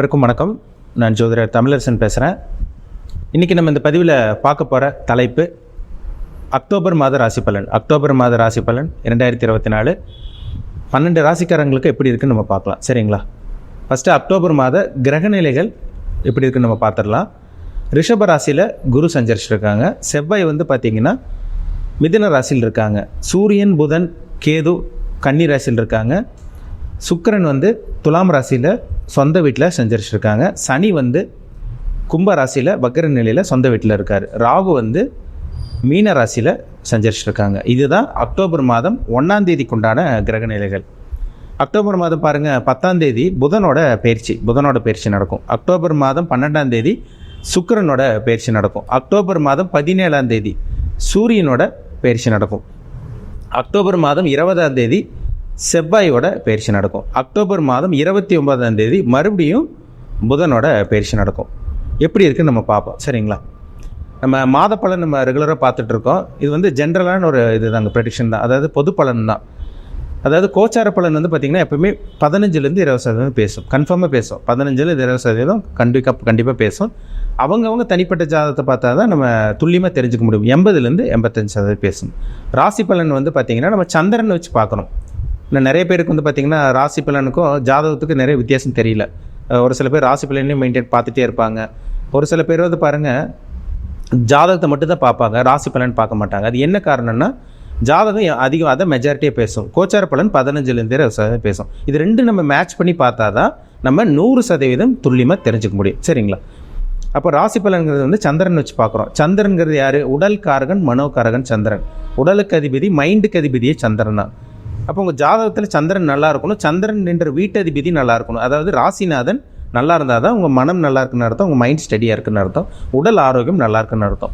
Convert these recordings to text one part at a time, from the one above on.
அனைவருக்கும் வணக்கம். நான் ஜோதிடர் தமிழரசன் பேசுகிறேன் இன்றைக்கி நம்ம இந்த பதிவில் பார்க்க போகிற தலைப்பு அக்டோபர் மாத ராசி பலன். அக்டோபர் மாத ராசி பலன் இரண்டாயிரத்தி இருபத்தி நாலு. பன்னெண்டு ராசிக்காரங்களுக்கு எப்படி இருக்குன்னு நம்ம பார்க்கலாம். சரிங்களா? ஃபஸ்ட்டு அக்டோபர் மாத கிரகநிலைகள் எப்படி இருக்குன்னு நம்ம பார்த்துடலாம். ரிஷப ராசியில் குரு சஞ்சரிச்சிருக்காங்க. செவ்வாய் வந்து பார்த்திங்கன்னா மிதின ராசியில் இருக்காங்க. சூரியன் புதன் கேது கன்னி ராசியில் இருக்காங்க. சுக்கரன் வந்து துலாம் ராசியில் சொந்த வீட்டில் சஞ்சரிச்சிருக்காங்க. சனி வந்து கும்ப ராசியில் வக்கர நிலையில் சொந்த வீட்டில் இருக்கார். ராகு வந்து மீன ராசியில் சஞ்சரிச்சிருக்காங்க. இதுதான் அக்டோபர் மாதம் ஒன்றாம் தேதிக்குண்டான கிரக நிலைகள். அக்டோபர் மாதம் பாருங்கள் பத்தாம் தேதி புதனோட பயிற்சி புதனோட பயிற்சி நடக்கும். அக்டோபர் மாதம் பன்னெண்டாம் தேதி பயிற்சி நடக்கும். அக்டோபர் மாதம் பதினேழாம் தேதி சூரியனோட பயிற்சி நடக்கும். அக்டோபர் மாதம் இருபதாம் தேதி செவ்வாயோட பயிற்சி நடக்கும். அக்டோபர் மாதம் இருபத்தி ஒன்பதாம் தேதி மறுபடியும் புதனோட பயிற்சி நடக்கும். எப்படி இருக்குன்னு நம்ம பார்ப்போம். சரிங்களா? நம்ம மாத பலன் நம்ம ரெகுலராக பார்த்துட்டு இருக்கோம். இது வந்து ஜென்ரலான ஒரு இது தாங்க ப்ரெடிக்ஷன் தான். அதாவது பொது பலன் தான். அதாவது கோச்சார பலன் வந்து பார்த்திங்கன்னா எப்பவுமே பதினஞ்சுலேருந்து இருபது சதவீதம் பேசும். கன்ஃபார்மாக பேசும். பதினஞ்சுலேருந்து இருபது சதவீதம் கண்டிப்பாக கண்டிப்பாக பேசும். அவங்கவுங்க தனிப்பட்ட ஜாதகத்தை பார்த்தா தான் நம்ம துல்லியமாக தெரிஞ்சுக்க முடியும். எண்பதுலேருந்து எண்பத்தஞ்சு சதவீதம் பேசும். ராசி பலன் வந்து பார்த்திங்கன்னா நம்ம சந்திரனை வச்சு பார்க்கணும். இன்னும் நிறைய பேருக்கு வந்து பார்த்திங்கன்னா ராசி பலனுக்கும் ஜாதகத்துக்கும் நிறைய வித்தியாசம் தெரியல. ஒரு சில பேர் ராசி பலனையும் மெயின்டைன் பார்த்துட்டே இருப்பாங்க. ஒரு சில பேர் வந்து பாருங்கள் ஜாதகத்தை மட்டும் தான் பார்ப்பாங்க ராசி பலன் பார்க்க மாட்டாங்க. அது என்ன காரணம்னா ஜாதகம் அதிகம் அதை மெஜாரிட்டியாக பேசும். கோச்சார பலன் பதினஞ்சுலேருந்து சதவீதம் பேசும். இது ரெண்டு நம்ம மேட்ச் பண்ணி பார்த்தா தான் நம்ம நூறு சதவீதம் துல்லியமாக தெரிஞ்சுக்க முடியும். சரிங்களா? அப்போ ராசி பலன்கிறது வந்து சந்திரன் வச்சு பார்க்குறோம். சந்திரன்கிறது யார்? உடல் காரகன் மனோகாரகன் சந்திரன். உடலுக்கு அதிபதி மைண்டுக்கு அதிபதியே சந்திரன் தான். அப்போ உங்கள் ஜாதகத்தில் சந்திரன் நல்லா இருக்கணும். சந்திரன் என்ற வீட்டதிபதி நல்லா இருக்கணும். அதாவது ராசிநாதன் நல்லா இருந்தால் தான் உங்கள் மனம் நல்லா இருக்குன்னு அர்த்தம் உங்கள் மைண்ட் ஸ்டடியாக இருக்குன்னு அர்த்தம் உடல் ஆரோக்கியம் நல்லா இருக்குன்னு அர்த்தம்.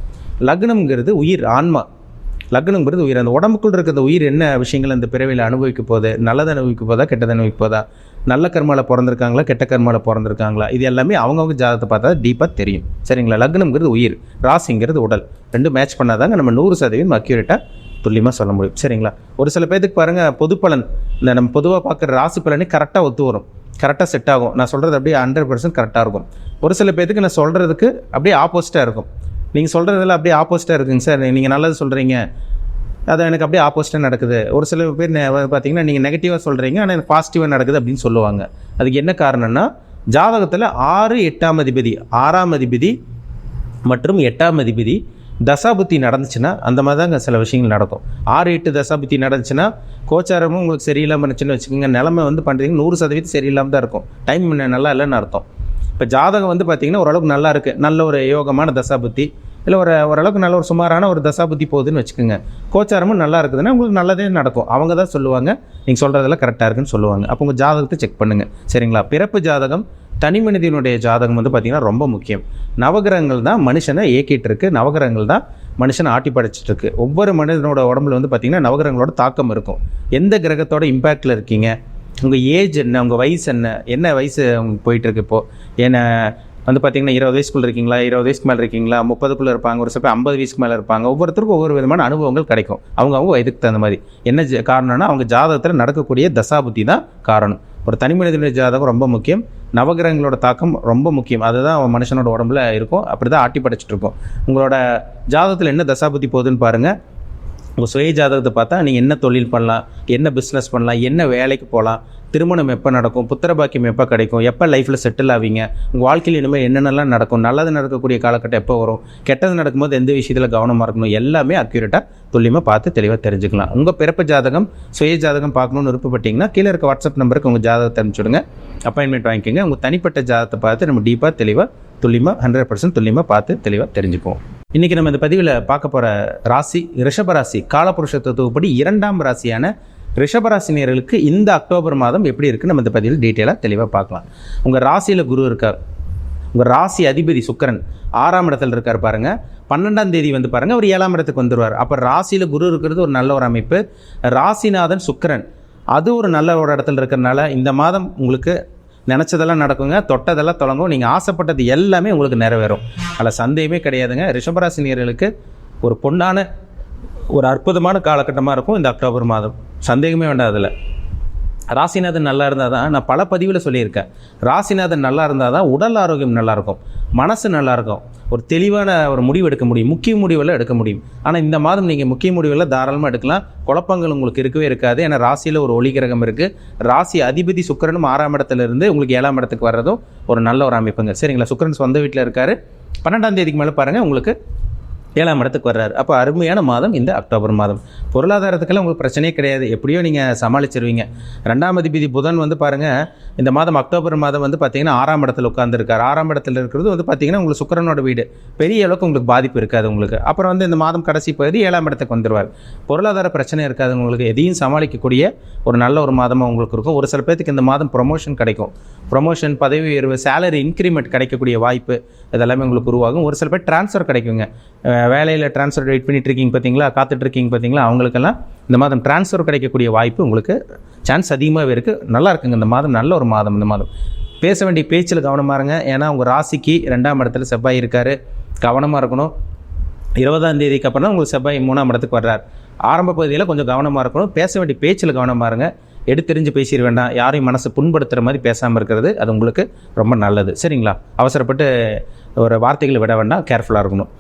லக்னம்ங்கிறது உயிர் ஆன்மா. லக்னங்கிறது உயிர். அந்த உடம்புக்குள் இருக்கிற உயிர் என்ன விஷயங்கள் அந்த பிறவியில் அனுபவிக்க போகுது? நல்லதை அனுபவிக்க போதா கெட்டதை அனுபவிக்க போதா? நல்ல கர்மாவில் பிறந்திருக்காங்களா கெட்ட கர்மாவில் பிறந்திருக்காங்களா? இது எல்லாமே அவங்கவுங்க ஜாதகத்தை பார்த்தா டீப்பாக தெரியும். சரிங்களா? லக்னம்ங்கிறது உயிர் ராசிங்கிறது உடல். ரெண்டும் மேட்ச் பண்ணாதாங்க நம்ம நூறு சதவீதம் அக்யூரேட்டாக துல்லியமாக சொல்ல முடியும். சரிங்களா? ஒரு சில பேர்த்துக்கு பாருங்கள் பொது பலன் இந்த நம்ம பொதுவாக பார்க்குற ராசி பலனே கரெக்டாக ஒத்து வரும். கரெக்டாக செட் ஆகும். நான் சொல்கிறது அப்படியே ஹண்ட்ரட் பர்சன்ட் கரெக்டாக இருக்கும். ஒரு சில பேர்த்துக்கு நான் சொல்கிறதுக்கு அப்படியே ஆப்போசிட்டாக இருக்கும். நீங்கள் சொல்கிறதுல அப்படியே ஆப்போசிட்டாக இருக்குங்க சார். நீங்கள் நல்லது சொல்கிறீங்க அது எனக்கு அப்படியே ஆப்போசிட்டாக நடக்குது. ஒரு சில பேர் பார்த்தீங்கன்னா நீங்கள் நெகட்டிவாக சொல்கிறீங்க ஆனால் எனக்கு பாசிட்டிவாக நடக்குது அப்படின்னு சொல்லுவாங்க. அதுக்கு என்ன காரணம்னா ஜாதகத்தில் ஆறு எட்டாம் அதிபதி ஆறாம் அதிபதி மற்றும் எட்டாம் அதிபதி தசாபுத்தி நடந்துச்சுன்னா அந்த மாதிரி தாங்க சில விஷயங்கள் நடக்கும். ஆறு எட்டு தசாபுத்தி நடந்துச்சுன்னா கோச்சாரமும் உங்களுக்கு சரியில்லாமல் இருந்துச்சுன்னு வச்சுக்கோங்க. நிலமை வந்து பண்ணுறீங்க நூறு சதவீதம் சரியில்லாமல் தான் இருக்கும். டைம் நல்லா இல்லைன்னு அர்த்தம். இப்போ ஜாதகம் வந்து பார்த்திங்கன்னா ஓரளவுக்கு நல்லா இருக்குது நல்ல ஒரு யோகமான தசாபுத்தி. இல்லை ஒரு ஓரளவுக்கு நல்ல ஒரு சுமாரான ஒரு தசாபுத்தி போகுதுன்னு வச்சுக்கோங்க. கோச்சாரமும் நல்லா இருக்குதுன்னா உங்களுக்கு நல்லதே நடக்கும். அவங்க தான் சொல்லுவாங்க நீங்கள் சொல்கிறதெல்லாம் கரெக்டாக இருக்குன்னு சொல்லுவாங்க. அப்போ உங்கள் ஜாதகத்தை செக் பண்ணுங்கள் சரிங்களா? பிறப்பு ஜாதகம் தனி மனிதனுடைய ஜாதகம் வந்து பார்த்திங்கன்னா ரொம்ப முக்கியம். நவகிரகங்கள் தான் மனுஷனை இயக்கிட்டு இருக்கு நவகிரகங்கள் தான் மனுஷனை ஆட்டி படைச்சிட்டு இருக்கு ஒவ்வொரு மனிதனோட உடம்புல வந்து பார்த்திங்கன்னா நவகிரகங்களோட தாக்கம் இருக்கும். எந்த கிரகத்தோட இம்பேக்டில் இருக்கீங்க? உங்கள் ஏஜ் என்ன? உங்கள் வயசு என்ன? என்ன வயசு உங்களுக்கு போயிட்டுருக்கு இப்போது ஏன்னா வந்து பார்த்தீங்கன்னா இருபது வயசுக்குள்ளே இருக்கீங்களா? இருபது வயசுக்கு மேலே இருக்கீங்களா? முப்பதுக்குள்ளே இருப்பாங்க. ஒரு சில பேர் ஐம்பது வயசுக்கு மேலே இருப்பாங்க. ஒவ்வொருத்தருக்கும் ஒவ்வொரு விதமான அனுபவங்கள் கிடைக்கும். அவங்க அவங்க இதுக்கு தகுந்த மாதிரி. என்ன காரணம்னா அவங்க ஜாதகத்தில் நடக்கக்கூடிய தசாபுத்தி தான் காரணம். ஒரு தனி மனிதனுடைய ஜாதகம் ரொம்ப முக்கியம். நவகிரகங்களோட தாக்கம் ரொம்ப முக்கியம். அதுதான் அவன் மனுஷனோட உடம்புல இருக்கும். அப்படி தான் ஆட்டி படைச்சிட்டு இருக்கும். உங்களோட ஜாதகத்தில் என்ன தசாபதி போகுதுன்னு பாருங்கள் உங்கள் சுய ஜாதகத்தை பார்த்தா நீங்கள் என்ன தொழில் பண்ணலாம் என்ன பிஸ்னஸ் பண்ணலாம் என்ன வேலைக்கு போகலாம் திருமணம் எப்போ நடக்கும் புத்திர பாக்கியம் எப்போ கிடைக்கும் எப்போ லைஃப்பில் செட்டில் ஆவீங்க உங்கள் வாழ்க்கையில் இனிமேல் என்னென்னலாம் நடக்கும் நல்லது நடக்கக்கூடிய காலகட்டம் எப்போ வரும் கெட்டது நடக்கும்போது எந்த விஷயத்தில் கவனமாக இருக்கணும் எல்லாமே அக்யூரேட்டாக துல்லியமாக பார்த்து தெளிவாக தெரிஞ்சுக்கலாம். உங்கள் பிறப்பு ஜாதகம் சுய ஜாதகம் பார்க்கணும்னு விருப்பப்பட்டீங்கன்னா கீழே இருக்க வாட்ஸ்அப் நம்பருக்கு உங்கள் ஜாதகத்தை அனுப்பிச்சுடுங்க. அப்பாயின்மெண்ட் வாங்கிக்கோங்க. உங்கள் தனிப்பட்ட ஜாதகத்தை பார்த்து நம்ம டீப்பாக தெளிவாக துல்லியமாக ஹண்ட்ரட் பர்சன்ட் துல்லியமாக பார்த்து தெளிவாக தெரிஞ்சுக்குவோம். இன்றைக்கி நம்ம இந்த பதிவில் பார்க்க போகிற ராசி ரிஷபராசி காலபுருஷத்துவப்படி காலபுருஷ தத்துவப்படி இரண்டாம் ராசியான ரிஷபராசினியர்களுக்கு இந்த அக்டோபர் மாதம் எப்படி இருக்குன்னு நம்ம இந்த பதிவில் டீட்டெயிலாக தெளிவாக பார்க்கலாம். உங்கள் ராசியில் குரு இருக்கார். உங்கள் ராசி அதிபதி சுக்கிரன் ஆறாம் இடத்துல இருக்கார் பாருங்க. பன்னெண்டாம் தேதி வந்து பாருங்க அவர் ஏழாம் இடத்துக்கு வந்துடுவார் அப்போ ராசியில் குரு இருக்கிறது ஒரு நல்ல ஒரு அமைப்பு. ராசிநாதன் சுக்கிரன். அது ஒரு நல்ல ஒரு இடத்துல இருக்கிறனால இந்த மாதம் உங்களுக்கு நினச்சதெல்லாம் நடக்குங்க தொட்டதெல்லாம் தொடங்கும். நீங்கள் ஆசைப்பட்டது எல்லாமே உங்களுக்கு நிறைவேறும். அதில் சந்தேகமே கிடையாதுங்க. ரிஷபராசினியர்களுக்கு ஒரு பொண்ணான ஒரு அற்புதமான காலகட்டமாக இருக்கும் இந்த அக்டோபர் மாதம். சந்தேகமே வேண்டாம் அதில். ராசிநாதன் நல்லா இருந்தால் தான் நான் பல பதிவில் சொல்லியிருக்கேன். ராசிநாதன் நல்லா இருந்தால் தான் உடல் ஆரோக்கியம் நல்லாயிருக்கும் மனசு நல்லாயிருக்கும் ஒரு தெளிவான ஒரு முடிவு எடுக்க முடியும். முக்கிய முடிவெல்லாம் எடுக்க முடியும். ஆனால் இந்த மாதம் நீங்கள் முக்கிய முடிவெல்லாம் தாராளமாக எடுக்கலாம். குழப்பங்கள் உங்களுக்கு இருக்கவே இருக்காது. ஏன்னா ராசியில் ஒரு ஒளி கிரகம் இருக்குது ராசி அதிபதி சுக்கரனும் ஆறாம் இடத்துலேருந்து உங்களுக்கு ஏழாம் இடத்துக்கு வர்றதும் ஒரு நல்ல ஒரு அமைப்புங்க. சரிங்களா? சுக்கிரன் சொந்த வீட்டில் இருக்கார். பன்னெண்டாம் தேதிக்கு மேலே பாருங்கள் உங்களுக்கு ஏழாம் இடத்துக்கு வர்றாரு. அப்போ அருமையான மாதம் இந்த அக்டோபர் மாதம். பொருளாதாரத்துக்கெல்லாம் உங்களுக்கு பிரச்சனையே கிடையாது. எப்படியோ நீங்கள் சமாளிச்சிருவீங்க. ரெண்டாம் அதிபதி புதன் வந்து பாருங்கள் இந்த மாதம் அக்டோபர் மாதம் வந்து பார்த்தீங்கன்னா ஆறாம் இடத்துல உட்காந்துருக்காரு ஆறாம் இடத்துல இருக்கிறது வந்து பார்த்தீங்கன்னா உங்களுக்கு சுக்கிரனோட வீடு. பெரிய அளவுக்கு உங்களுக்கு பாதிப்பு இருக்காது உங்களுக்கு. அப்புறம் வந்து இந்த மாதம் கடைசி பகுதி ஏழாம் இடத்துக்கு வந்துடுவார் பொருளாதார பிரச்சனை இருக்காது உங்களுக்கு. எதையும் சமாளிக்கக்கூடிய ஒரு நல்ல ஒரு மாதமாக உங்களுக்கு இருக்கும். ஒரு சில பேர்த்துக்கு இந்த மாதம் ப்ரொமோஷன் கிடைக்கும். ப்ரொமோஷன் பதவி உயர்வு சேலரி இன்க்ரிமெண்ட் கிடைக்கக்கூடிய வாய்ப்பு இதெல்லாமே உங்களுக்கு உருவாகும். ஒரு சில பேர் ட்ரான்ஸ்ஃபர் கிடைக்குங்க. வேலையில் ட்ரான்ஸ்ஃபர் வெயிட் பண்ணிட்டு இருக்கீங்க பார்த்தீங்களா காத்துட்டு இருக்கீங்க பார்த்தீங்களா அவங்களுக்கெல்லாம் இந்த மாதம் ட்ரான்ஸ்ஃபர் கிடைக்கக்கூடிய வாய்ப்பு உங்களுக்கு சான்ஸ் அதிகமாகவே இருக்குது நல்லா இருக்குங்க இந்த மாதம். நல்ல ஒரு மாதம் இந்த மாதம். பேச வேண்டிய பேச்சில் கவனமாக இருங்க. ஏன்னா உங்கள் ராசிக்கு ரெண்டாம் இடத்துல செவ்வாய் இருக்கார். கவனமாக இருக்கணும். இருபதாம் தேதிக்கு அப்புறம் தான் உங்களுக்கு செவ்வாய் மூணாம் இடத்துக்கு வர்றார். ஆரம்ப பகுதியில் கொஞ்சம் கவனமாக இருக்கணும். பேச வேண்டிய பேச்சில் கவனமாக இருங்க. எடுத்தெறிஞ்சு பேசிட வேண்டாம். யாரையும் மனசு புண்படுத்துகிற மாதிரி பேசாமல் இருக்கிறது அது உங்களுக்கு ரொம்ப நல்லது. சரிங்களா? அவசரப்பட்டு ஒரு வார்த்தைகளை விட வேண்டாம். கேர்ஃபுல்லாக இருக்கணும்.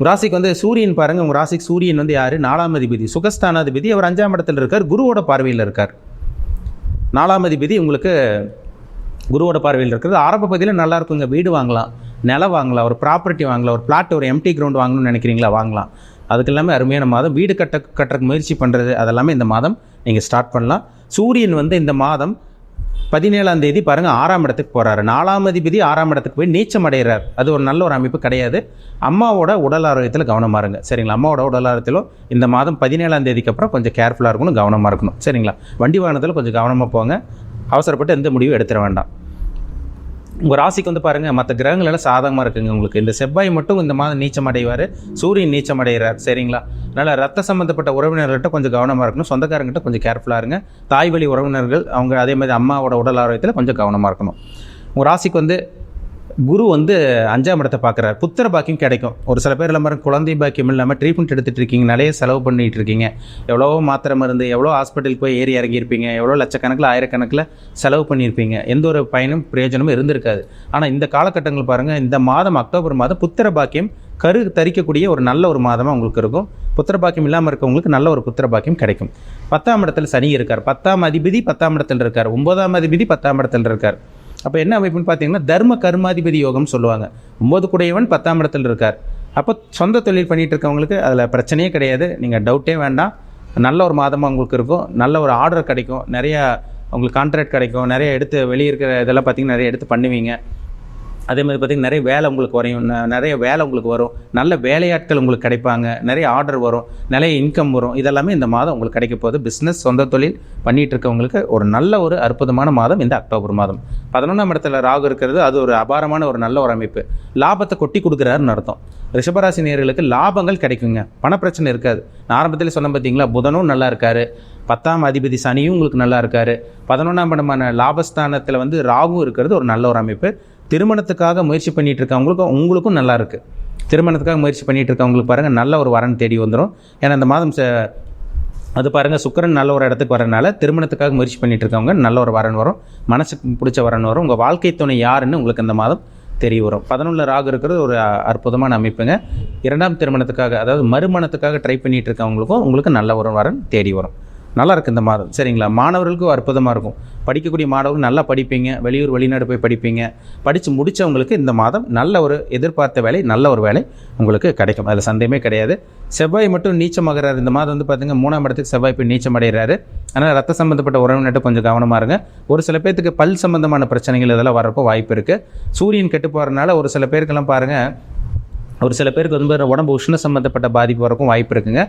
ராசிக்கு வந்து சூரியன் பாருங்கள் உங்கள் ராசிக்கு சூரியன் வந்து யார்? நாலாம் அதிபதி. சுகஸ்தானாதிபதி. அவர் அஞ்சாம் இடத்துல இருக்கார். குருவோட பார்வையில் இருக்கார். நாலாம் அதிபதி உங்களுக்கு குருவோட பார்வையில் இருக்கிறது. ஆரம்ப பகுதியில் நல்லா இருக்குங்க. வீடு வாங்கலாம். நிலம் வாங்கலாம். ஒரு ப்ராப்பர்ட்டி வாங்கலாம். ஒரு பிளாட் ஒரு எம்டி கிரவுண்ட் வாங்கணும்னு நினைக்கிறீங்களா? வாங்கலாம். அதுக்கு எல்லாமே அருமையான மாதம். வீடு கட்ட கட்டுறக்கு முயற்சி பண்ணுறது அதெல்லாமே இந்த மாதம் நீங்கள் ஸ்டார்ட் பண்ணலாம். சூரியன் வந்து இந்த மாதம் பதினேழாம் தேதி பாருங்கள் ஆறாம் இடத்துக்கு போகிறாரு நாலாம் அதிபதி ஆறாம் இடத்துக்கு போய் நீச்சம் அடைகிறார். அது ஒரு நல்ல ஒரு அமைப்பு கிடையாது. அம்மாவோட உடல் ஆரோக்கியத்தில் கவனமாக இருங்க. சரிங்களா? அம்மாவோட உடல் ஆரோக்கியத்திலும் இந்த மாதம் பதினேழாம் தேதிக்கு அப்புறம் கொஞ்சம் கேர்ஃபுல்லாக இருக்கணும் கவனமாக இருக்கணும். சரிங்களா? வண்டி வாகனத்தில் கொஞ்சம் கவனமாக போங்க. அவசரப்பட்டு எந்த முடிவும் எடுத்துட வேண்டாம். உங்கள் ராசிக்கு வந்து பாருங்கள் மற்ற கிரகங்கள் எல்லாம் சாதகமாக இருக்குங்க உங்களுக்கு. இந்த செவ்வாய் மட்டும் இந்த மாதம் நீச்சம் அடைவார் சூரியன் நீச்சம் அடைகிறார் சரிங்களா? அதனால் ரத்த சம்மந்தப்பட்ட உறவினர்கள்ட்ட கொஞ்சம் கவனமாக இருக்கணும். சொந்தக்காரங்கிட்ட கொஞ்சம் கேர்ஃபுல்லாக இருங்க. தாய் வழி உறவினர்கள் அவங்க அதே மாதிரி அம்மாவோட உடல் ஆரோக்கியத்தில் கொஞ்சம் கவனமாக இருக்கணும். உங்கள் ராசிக்கு வந்து குரு வந்து அஞ்சாம் இடத்தை பார்க்குறாரு. புத்திர பாக்கியம் கிடைக்கும். ஒரு சில பேர் இல்லாமல் குழந்தை பாக்கியம் இல்லாமல் ட்ரீட்மெண்ட் எடுத்துகிட்டு இருக்கீங்க. நிறைய செலவு பண்ணிட்டு இருக்கீங்க. எவ்வளோ மாத்திரை மருந்து எவ்வளோ ஹாஸ்பிட்டலுக்கு போய் ஏறி இறங்கியிருப்பீங்க. எவ்வளோ லட்சக்கணக்கில் ஆயிரக்கணக்கில் செலவு பண்ணியிருப்பீங்க. எந்த ஒரு பயனும் பிரயோஜனமும் இருந்திருக்காது. ஆனால் இந்த காலகட்டங்கள் பாருங்கள் இந்த மாதம் அக்டோபர் மாதம் புத்திர பாக்கியம் கரு தரிக்கக்கூடிய ஒரு நல்ல ஒரு மாதமாக உங்களுக்கு இருக்கும். புத்திர பாக்கியம் இல்லாமல் இருக்கவங்களுக்கு நல்ல ஒரு புத்திர பாக்கியம் கிடைக்கும். பத்தாம் இடத்துல சனி இருக்கார். பத்தாம் அதிபதி பத்தாம் இடத்துல இருக்கார். ஒன்பதாம் அதிபதி பத்தாம் இடத்துல இருக்கார். அப்போ என்ன அமைப்புன்னு பார்த்தீங்கன்னா தர்ம கர்மாதிபதி யோகம்னு சொல்லுவாங்க. ஒம்பது குடையவன் பத்தாம் இடத்துல இருக்கார். அப்போ சொந்த தொழில் பண்ணிகிட்டு இருக்கவங்களுக்கு அதில் பிரச்சனையே கிடையாது. நீங்கள் டவுட்டே வேண்டாம். நல்ல ஒரு மாதமாக உங்களுக்கு இருக்கும். நல்ல ஒரு ஆர்டர் கிடைக்கும். நிறையா உங்களுக்கு கான்ட்ராக்ட் கிடைக்கும். நிறைய எடுத்து வெளியே இருக்கிற இதெல்லாம் பார்த்தீங்கன்னா நிறைய எடுத்து பண்ணுவீங்க. அதே மாதிரி பார்த்தீங்கன்னா நிறைய வேலை உங்களுக்கு குறையும். நிறைய வேலை உங்களுக்கு வரும். நல்ல வேலையாட்கள் உங்களுக்கு கிடைப்பாங்க. நிறைய ஆர்டர் வரும். நிறைய இன்கம் வரும். இதெல்லாமே இந்த மாதம் உங்களுக்கு கிடைக்க போகுது. பிஸ்னஸ் சொந்த தொழில் பண்ணிகிட்டு இருக்கவங்களுக்கு ஒரு நல்ல ஒரு அற்புதமான மாதம் இந்த அக்டோபர் மாதம். பதினொன்றாம் இடத்துல ராகு இருக்கிறது. அது ஒரு அபாரமான ஒரு நல்ல ஒரு அமைப்பு. லாபத்தை கொட்டி கொடுக்குறாருன்னு அர்த்தம். ரிஷபராசி நேர்களுக்கு லாபங்கள் கிடைக்குங்க. பணப்பிரச்சனை இருக்காது. நான் ஆரம்பத்தில் சொன்ன பார்த்தீங்களா புதனும் நல்லா இருக்காரு. பத்தாம் அதிபதி சனியும் உங்களுக்கு நல்லா இருக்காரு. பதினொன்றாம் இடமான லாபஸ்தானத்தில் வந்து ராகும் இருக்கிறது ஒரு நல்ல ஒரு அமைப்பு. திருமணத்துக்காக முயற்சி பண்ணிட்டு இருக்கவங்களுக்கும் உங்களுக்கும் நல்லா இருக்கு திருமணத்துக்காக முயற்சி பண்ணிட்டு இருக்கவங்களுக்கு பாருங்கள் நல்ல ஒரு வரன் தேடி வந்துடும் ஏன்னா இந்த மாதம் அது பாருங்கள் சுக்கரன் நல்ல ஒரு இடத்துக்கு வரனால திருமணத்துக்காக முயற்சி பண்ணிட்டு இருக்கவங்க நல்ல ஒரு வரன் வரும். மனசுக்கு பிடிச்ச வரன் வரும். உங்கள் வாழ்க்கை துணை யாருன்னு உங்களுக்கு இந்த மாதம் தெரிய வரும். பதினொன்றில் ராகு இருக்கிறது ஒரு அற்புதமான அமைப்புங்க. இரண்டாம் திருமணத்துக்காக அதாவது மறுமணத்துக்காக ட்ரை பண்ணிட்டு இருக்கவங்களுக்கும் உங்களுக்கு நல்ல ஒரு வரன் தேடி வரும். நல்லாயிருக்கு இந்த மாதம் சரிங்களா? மாணவர்களுக்கும் அற்புதமாக இருக்கும். படிக்கக்கூடிய மாணவர்கள் நல்லா படிப்பீங்க. வெளியூர் வெளிநாடு போய் படிப்பீங்க. படித்து முடித்தவங்களுக்கு இந்த மாதம் நல்ல ஒரு எதிர்பார்த்த வேலை நல்ல ஒரு வேலை உங்களுக்கு கிடைக்கும். அதில் சந்தேகமே கிடையாது. செவ்வாய் மட்டும் நீச்சமாகிறார் இந்த மாதம் வந்து பார்த்திங்க மூணாம் இடத்துக்கு செவ்வாய் போய் நீச்சம் அடைகிறாரு அதனால் ரத்த சம்மந்தப்பட்ட உறவினர்கிட்ட கொஞ்சம் கவனமாக இருங்க. ஒரு சில பேர்த்துக்கு பல் சம்மந்தமான பிரச்சனைகள் இதெல்லாம் வரப்போ வாய்ப்பு இருக்குது சூரியன் கெட்டு போகிறனால ஒரு சில பேருக்கெல்லாம் பாருங்கள் ஒரு சில பேருக்கு வந்து உடம்பு உஷ்ண சம்மந்தப்பட்ட பாதிப்பு வரக்கும் வாய்ப்பு இருக்குங்க.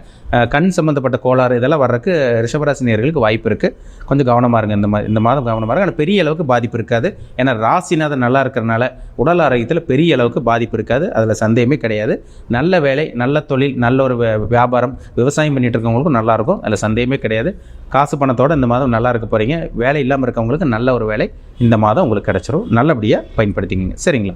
கண் சம்மந்தப்பட்ட கோளாறு இதெல்லாம் வர்றதுக்கு ரிஷபராசி நேர்களுக்கு வாய்ப்பு இருக்குது கொஞ்சம் கவனமாக இருங்க. இந்த மாதிரி இந்த மாதம் கவனமாக இருங்க. ஆனால் பெரிய அளவுக்கு பாதிப்பு இருக்காது. ஏன்னா ராசிநாதன் நல்லா இருக்கிறனால உடல் ஆரோக்கியத்தில் பெரிய அளவுக்கு பாதிப்பு இருக்காது. அதில் சந்தேகமே கிடையாது. நல்ல வேலை நல்ல தொழில் நல்ல ஒரு வியாபாரம் விவசாயம் பண்ணிட்டு இருக்கவங்களுக்கும் நல்லாயிருக்கும் அதில் சந்தேகமே கிடையாது. காசு பணத்தோட இந்த மாதம் நல்லா இருக்க போகிறீங்க வேலை இல்லாமல் இருக்கவங்களுக்கு நல்ல ஒரு வேலை இந்த மாதம் உங்களுக்கு கிடச்சிரும். நல்லபடியாக பயன்படுத்திக்கிங்க. சரிங்களா?